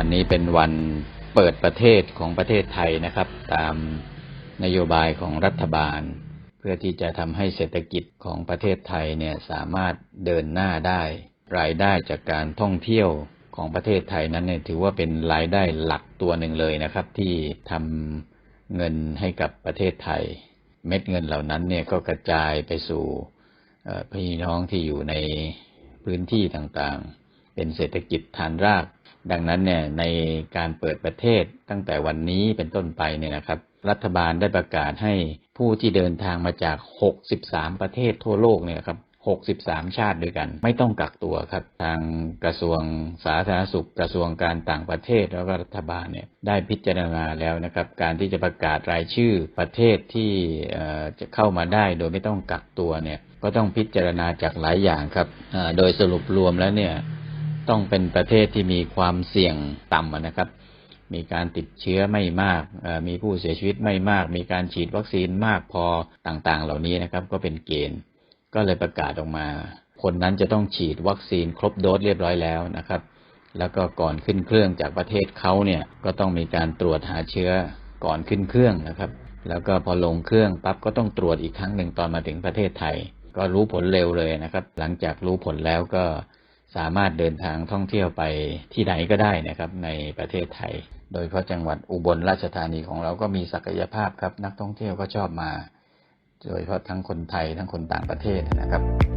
วันนี้เป็นวันเปิดประเทศของประเทศไทยนะครับ ตามนโยบายของรัฐบาล เพื่อที่จะทำให้เศรษฐกิจของประเทศไทยเนี่ยสามารถเดินหน้าได้ รายได้จากการท่องเที่ยวของประเทศไทยนั้นเนี่ยถือว่าเป็นรายได้หลักตัวหนึ่งเลยนะครับ ที่ทำเงินให้กับประเทศไทย เม็ดเงินเหล่านั้นเนี่ยก็กระจายไปสู่พี่น้องที่อยู่ในพื้นที่ต่างๆ เป็นเศรษฐกิจฐานราก ดังนั้นเนี่ยในการเปิดประเทศตั้งแต่วันนี้เป็นต้นไปเนี่ยนะครับ รัฐบาลได้ประกาศให้ผู้ที่เดินทางมาจาก 63 ประเทศทั่วโลกเนี่ยครับ63 ชาติด้วยกัน ไม่ต้องกักตัวครับ ทางกระทรวงสาธารณสุข กระทรวงการต่างประเทศแล้วก็รัฐบาลเนี่ยได้พิจารณาแล้วนะครับ การที่จะประกาศรายชื่อประเทศที่เอ่อจะเข้ามาได้โดยไม่ต้องกักตัวเนี่ยก็ต้องพิจารณาจากหลายอย่างครับเอ่อโดยสรุปรวมแล้วเนี่ย ต้องเป็นประเทศที่มีความเสี่ยงต่ำนะครับ มีการติดเชื้อไม่มาก มีผู้เสียชีวิตไม่มาก มีการฉีดวัคซีนมากพอต่างๆ เหล่านี้นะครับ ก็เป็นเกณฑ์ ก็เลยประกาศออกมา คนนั้นจะต้องฉีดวัคซีนครบโดสเรียบร้อยแล้วนะครับ แล้วก็ก่อนขึ้นเครื่องจากประเทศเขาเนี่ย ก็ต้องมีการตรวจหาเชื้อก่อนขึ้นเครื่องนะครับ แล้วก็พอลงเครื่องปั๊บก็ต้องตรวจอีกครั้งหนึ่งตอนมาถึงประเทศไทย ก็รู้ผลเร็วเลยนะครับ หลังจากรู้ผลแล้วก็ สามารถเดินทางท่องเที่ยวไปที่ไหนก็ได้นะครับ ในประเทศไทย โดยเฉพาะจังหวัดอุบลราชธานีของเราก็มีศักยภาพครับ นักท่องเที่ยวก็ชอบมา โดยเฉพาะทั้งคนไทยทั้งคนต่างประเทศนะครับ